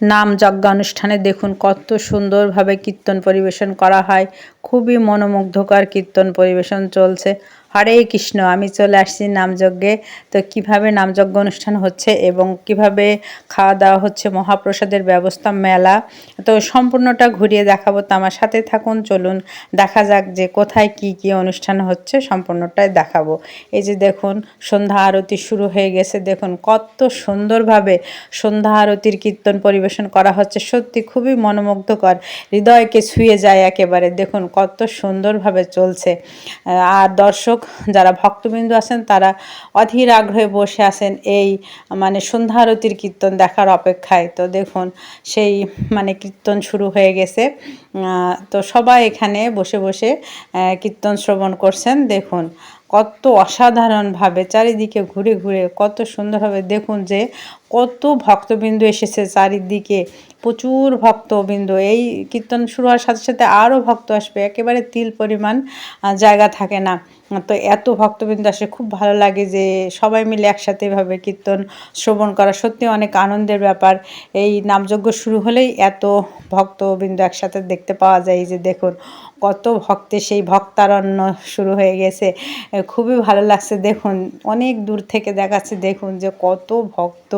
নাম যজ্ঞানুষ্ঠানে দেখুন কত সুন্দরভাবে কীর্তন পরিবেশন করা হয়। খুবই মনোমুগ্ধকর কীর্তন পরিবেশন চলছে। হরে কৃষ্ণ, আমি চলে আসছি নামযজ্ঞে। তো কীভাবে নামযজ্ঞ অনুষ্ঠান হচ্ছে এবং কীভাবে খাওয়া দাওয়া হচ্ছে মহাপ্রসাদের ব্যবস্থা মেলা, তো সম্পূর্ণটা ঘুরিয়ে দেখাবো তো আমার সাথে থাকুন, চলুন দেখা যাক যে কোথায় কি কি অনুষ্ঠান হচ্ছে, সম্পূর্ণটাই দেখাবো। এই যে দেখুন, সন্ধ্যা আরতি শুরু হয়ে গেছে, দেখুন কত সুন্দরভাবে সন্ধ্যা আরতির কীর্তন পরিবেশন করা হচ্ছে, সত্যি খুবই মনোমুগ্ধকর, হৃদয়কে ছুঁয়ে যায় একেবারে, দেখুন কত সুন্দরভাবে চলছে। আর দর্শক যারা ভক্তবিন্দু আছেন, তারা অধীর আগ্রহে বসে আছেন এই মানে সন্ধ্যা আরতির কীর্তন দেখার অপেক্ষায়। তো দেখুন, সেই মানে কীর্তন শুরু হয়ে গেছে। তো সবাই এখানে বসে বসে কীর্তন শ্রবণ করছেন। দেখুন কত অসাধারণভাবে চারিদিকে ঘুরে ঘুরে কত সুন্দরভাবে দেখুন যে কত ভক্তবিন্দু এসেছে চারিদিকে, প্রচুর ভক্তবিন্দু। এই কীর্তন শুরু হওয়ার সাথে সাথে আরও ভক্ত আসবে, একেবারে তিল পরিমাণ জায়গা থাকে না। তো এত ভক্তবৃন্দ আসে, খুব ভালো লাগে যে সবাই মিলে একসাথে এভাবে কীর্তন শ্রবণ করা। সত্যি অনেক আনন্দের ব্যাপার। এই নামযজ্ঞ শুরু হলেই এত ভক্তবৃন্দ একসাথে দেখতে পাওয়া যায় যে দেখুন। কত ভক্তে, সেই ভক্তারণ্য শুরু হয়ে গেছে। খুবই ভালো লাগছে, দেখুন। অনেক দূর থেকে দেখাচ্ছে, দেখুন যে কত ভক্ত।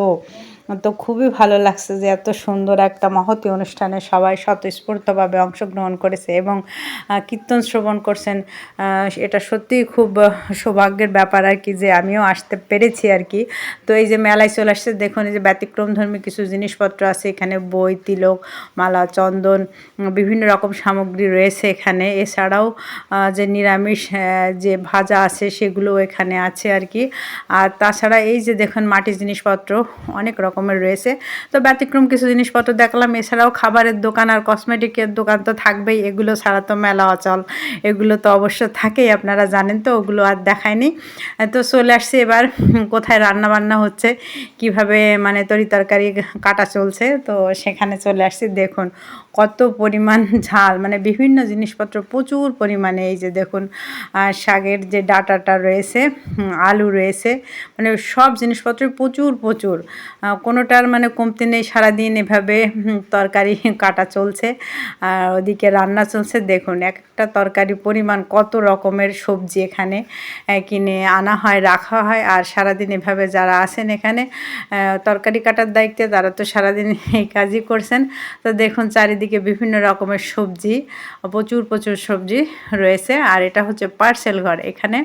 তো খুবই ভালো লাগছে যে এত সুন্দর একটা মহতি অনুষ্ঠানে সবাই স্বতঃস্ফূর্তভাবে অংশগ্রহণ করেছে এবং কীর্তন শ্রবণ করছেন। এটা সত্যিই খুব সৌভাগ্যের ব্যাপার আর কি যে আমিও আসতে পেরেছি আর কি। তো এই যে মেলায় চলে আসছে, দেখুন এই যে ব্যতিক্রম ধর্মী কিছু জিনিসপত্র আছে, এখানে বই, তিলক, মালা, চন্দন, বিভিন্ন রকম সামগ্রী রয়েছে এখানে। এছাড়াও যে নিরামিষ যে ভাজা আছে সেগুলো এখানে আছে আর কি। আর তাছাড়া এই যে দেখুন মাটির জিনিসপত্র, অনেক রকম রকমের রয়েছে। তো ব্যতিক্রম কিছু জিনিসপত্র দেখলাম। এছাড়াও খাবারের দোকান আর কসমেটিকের দোকান তো থাকবেই। এগুলো ছাড়া তো মেলা অচল। এগুলো তো অবশ্য থাকেই, আপনারা জানেন তো, ওগুলো আর দেখায়নি তো চলে আসছে এবার, কোথায় রান্না বান্না হচ্ছে, কীভাবে মানে তরি তরকারি কাটা চলছে। তো সেখানে চলে আসছি। দেখুন, কত পরিমাণ ঝাল মানে বিভিন্ন জিনিসপত্র, প্রচুর পরিমাণে। এই যে দেখুন শাকের যে ডাটাটা রয়েছে আলু রয়েছে মানে সব জিনিসপত্র প্রচুর প্রচুর। কোনোটার মানে কমতি নেই, সারাদিন এভাবে তরকারি কাটা চলছে। আর ওদিকে রান্না চলছে, দেখুন এক একটা তরকারি পরিমাণ কত রকমের সবজি এখানে কিনে আনা হয়, রাখা হয়। আর সারাদিন এভাবে যারা আসেন এখানে তরকারি কাটার দায়িত্বে তারা তো সারাদিন এই কাজই করছেন। তো দেখুন, চারিদিকে বিভিন্ন রকমের সবজি, প্রচুর প্রচুর সবজি রয়েছে। আর এটা হচ্ছে পার্সেল ঘর এখানে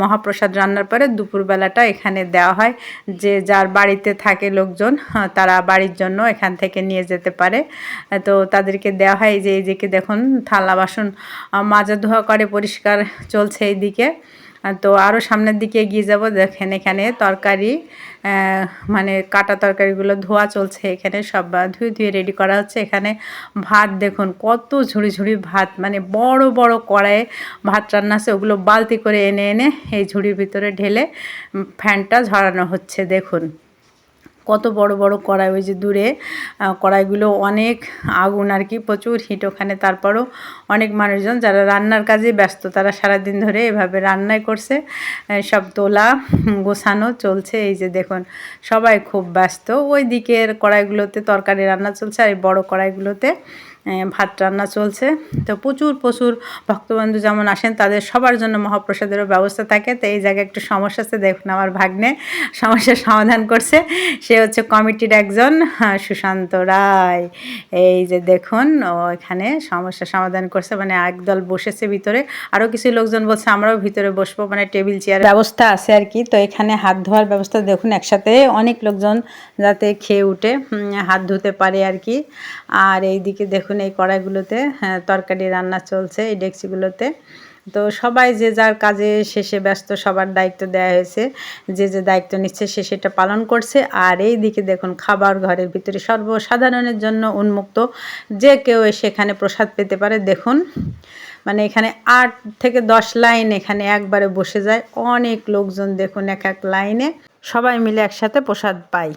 মহাপ্রসাদ রান্নার পরে দুপুরবেলাটা এখানে দেওয়া হয়। যে যার বাড়িতে থাকে লোকজন তারা বাড়ির জন্য এখান থেকে নিয়ে যেতে পারে। তো তাদেরকে দেওয়া হয় যে, এই যে দেখুন, থালা বাসন মাজা ধোয়া করে পরিষ্কার চলছে এই দিকে তো আরও সামনের দিকে এগিয়ে যাব, দেখেন এখানে তরকারি মানে কাটা তরকারিগুলো ধোয়া চলছে এখানে, সব ধুয়ে ধুয়ে রেডি করা হচ্ছে। এখানে ভাত দেখুন, কত ঝুড়ি ঝুড়ি ভাত মানে বড় বড় কড়াইয়ে ভাত রান্না আছে, ওগুলো বালতি করে এনে এনে এই ঝুড়ির ভিতরে ঢেলে ফ্যানটা ঝরানো হচ্ছে, দেখুন। কত বড় বড় কড়াই, ওই যে দূরে কড়াইগুলো অনেক আগুন আর কি, প্রচুর হিট ওখানে। তারপরও অনেক মানুষজন যারা রান্নার কাজে ব্যস্ত, তারা সারাদিন ধরে এভাবে রান্নাই করছে। সব তোলা গোছানো চলছে। এই যে দেখুন, সবাই খুব ব্যস্ত। ওই দিকের কড়াইগুলোতে তরকারি রান্না চলছে আর এই বড়ো কড়াইগুলোতে ভাত রান্না চলছে। তো প্রচুর প্রচুর ভক্তবন্ধু যেমন আসেন, তাদের সবার জন্য মহাপ্রসাদেরও ব্যবস্থা থাকে। তো এই জায়গায় একটু সমস্যা আছে, দেখুন আমার ভাগ্নে সমস্যার সমাধান করছে। সে হচ্ছে কমিটির একজন সুশান্ত রায়। এই যে দেখুন, ও এখানে সমস্যার সমাধান করছে মানে একদল বসেছে ভিতরে। আরও কিছু লোকজন বলছে, আমরাও ভিতরে বসবো মানে টেবিল চেয়ার ব্যবস্থা আছে আর কি। তো এখানে হাত ধোয়ার ব্যবস্থা দেখুন, একসাথে অনেক লোকজন যাতে খেয়ে উঠে হাত ধুতে পারে আর কি। আর এই দিকে দেখুন দেখুন এই কড়াইগুলোতে হ্যাঁ, তরকারি রান্না চলছে এই ডেকচিগুলোতে। তো সবাই যে যার কাজে শেষে ব্যস্ত সবার দায়িত্ব দেওয়া হয়েছে। যে যে দায়িত্ব নিচ্ছে সে সেটা পালন করছে। আর এই দিকে দেখুন খাবার ঘরের ভিতরে সর্বসাধারণের জন্য উন্মুক্ত। যে কেউ সেখানে প্রসাদ পেতে পারে দেখুন। মানে এখানে আট থেকে দশ লাইন এখানে একবারে বসে যায়। অনেক লোকজন দেখুন এক এক লাইনে। সবাই মিলে একসাথে প্রসাদ পায়।